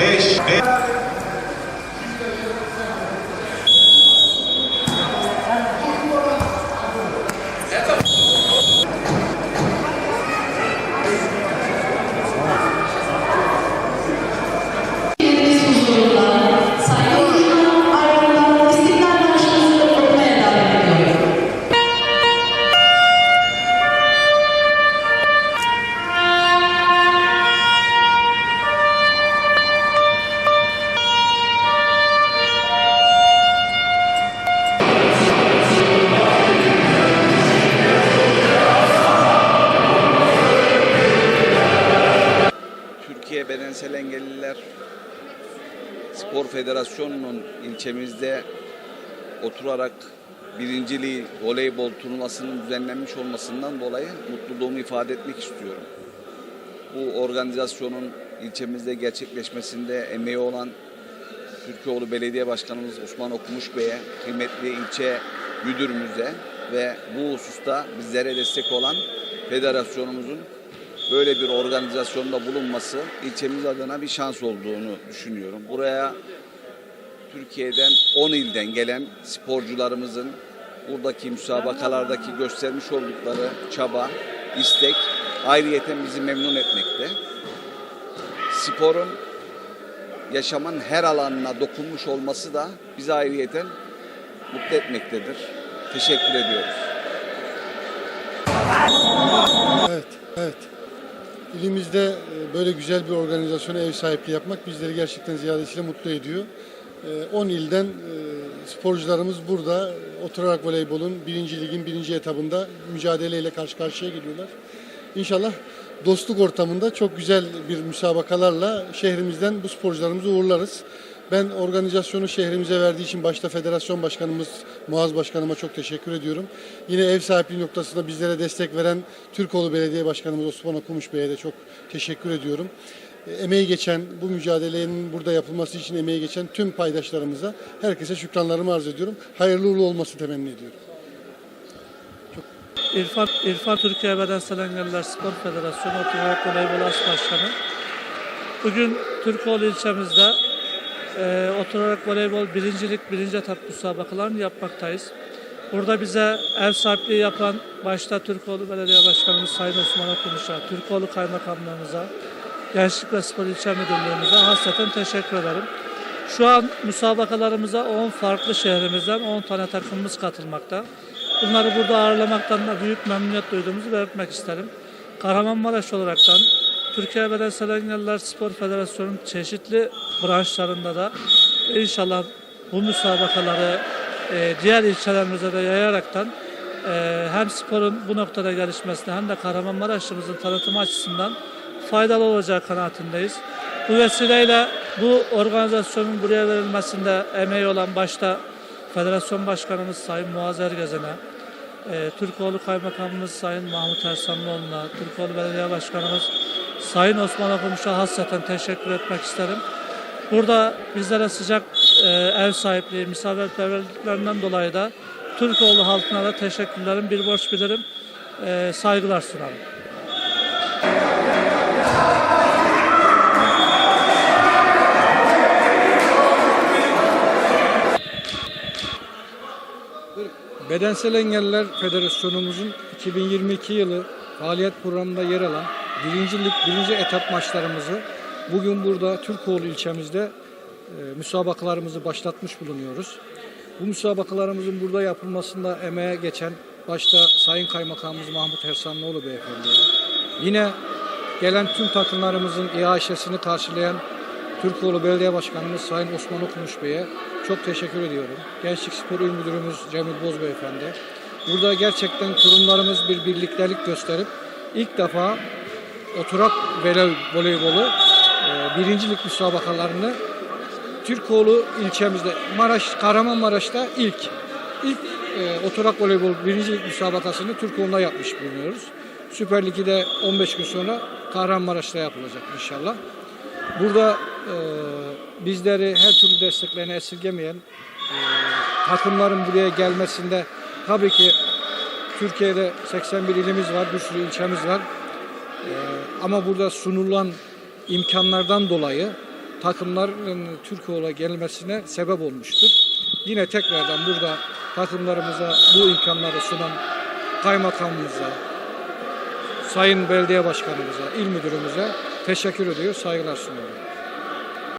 Beijo. Beijo. Bedensel Engelliler Spor Federasyonu'nun ilçemizde oturarak birinciliği voleybol turnuvasının düzenlenmiş olmasından dolayı mutluluğumu ifade etmek istiyorum. Bu organizasyonun ilçemizde gerçekleşmesinde emeği olan Türkiyeoğlu Belediye Başkanımız Osman Okumuş Bey'e, kıymetli ilçe müdürümüze ve bu hususta bizlere destek olan federasyonumuzun böyle bir organizasyonda bulunması ilçemiz adına bir şans olduğunu düşünüyorum. Buraya Türkiye'den 10 ilden gelen sporcularımızın buradaki müsabakalardaki göstermiş oldukları çaba, istek ayrıyeten bizi memnun etmekte. Sporun yaşamın her alanına dokunmuş olması da bizi ayrıyeten mutlu etmektedir. Teşekkür ediyoruz. Evet, evet. İlimizde e, böyle güzel bir organizasyona ev sahipliği yapmak bizleri gerçekten ziyadesiyle mutlu ediyor. E, 10 ilden e, sporcularımız burada e, oturarak voleybolun birinci ligin birinci etabında mücadeleyle karşı karşıya geliyorlar. İnşallah dostluk ortamında çok güzel bir müsabakalarla şehrimizden bu sporcularımızı uğurlarız. Ben organizasyonu şehrimize verdiği için başta federasyon başkanımız Muaz Başkanıma çok teşekkür ediyorum. Yine ev sahipliği noktasında bizlere destek veren Türkoğlu Belediye Başkanımız Osman Okumuş Bey'e de çok teşekkür ediyorum. E, Emeği geçen, bu mücadelenin burada yapılması için emeği geçen tüm paydaşlarımıza herkese şükranlarımı arz ediyorum. Hayırlı uğurlu olmasını temenni ediyorum. İrfan, İrfan Türkiye Bedensel Engelliler Spor Federasyonu Oturarak Voleybol Başkanı. Bugün Türkoğlu ilçemizde e, oturarak voleybol birincilik, birinci etap müsabakalarını yapmaktayız. Burada bize ev sahipliği yapan başta Türkoğlu Belediye Başkanımız Sayın Osman Okumuş'a, Türkoğlu Kaymakamlığımıza, Gençlik ve Spor İlçe Müdürlüğümüze hasreten teşekkür ederim. Şu an müsabakalarımıza 10 farklı şehrimizden 10 tane takımımız katılmakta. Bunları burada ağırlamaktan da büyük memnuniyet duyduğumuzu belirtmek isterim. Kahramanmaraş olaraktan Türkiye Bedensel Engelliler Spor Federasyonu'nun çeşitli branşlarında da inşallah bu müsabakaları e, diğer ilçelerimize de yayaraktan e, hem sporun bu noktada gelişmesine hem de Kahramanmaraş'ımızın tanıtımı açısından faydalı olacağı kanaatindeyiz. Bu vesileyle bu organizasyonun buraya verilmesinde emeği olan başta Federasyon Başkanımız Sayın Muaz Ergezen'e, e, Türkoğlu Kaymakamımız Sayın Mahmut Ersanlıoğlu'na, Türkoğlu Belediye Başkanımız Sayın Osman Okumuş'a hasreten teşekkür etmek isterim. Burada bizlere sıcak e, ev sahipliği, misafirperverliklerinden dolayı da Türkoğlu halkına da teşekkürlerim, bir borç bilirim, e, saygılar sunarım. Bedensel Engelliler Federasyonumuzun 2022 yılı faaliyet programında yer alan birincilik birinci etap maçlarımızı bugün burada Türkoğlu ilçemizde e, müsabakalarımızı başlatmış bulunuyoruz. Bu müsabakalarımızın burada yapılmasında emeğe geçen başta Sayın Kaymakamımız Mahmut Ersanlıoğlu Beyefendi'ye, yine gelen tüm takımlarımızın iaşesini karşılayan Türkoğlu Belediye Başkanımız Sayın Osman Okumuş Bey'e çok teşekkür ediyorum. Gençlik Spor İl Müdürümüz Cemil Boz Beyefendi. Burada gerçekten kurumlarımız bir birliktelik gösterip ilk defa oturak voley- voleybolu e, birincilik müsabakalarını Türkoğlu ilçemizde Maraş Kahramanmaraş'ta ilk ilk e, oturak voleybol birincilik müsabakasını Türkoğlu'nda yapmış bulunuyoruz. Süper Lig'i de 15 gün sonra Kahramanmaraş'ta yapılacak inşallah. Burada e, bizleri her türlü desteklerini esirgemeyen e, takımların buraya gelmesinde tabii ki Türkiye'de 81 ilimiz var, bir sürü ilçemiz var. Ee, ama burada sunulan imkanlardan dolayı takımların Türkiye'ye gelmesine sebep olmuştur. Yine tekrardan burada takımlarımıza bu imkanları sunan kaymakamımıza, sayın belediye başkanımıza, il müdürümüze teşekkür ediyor, saygılar sunuyorum.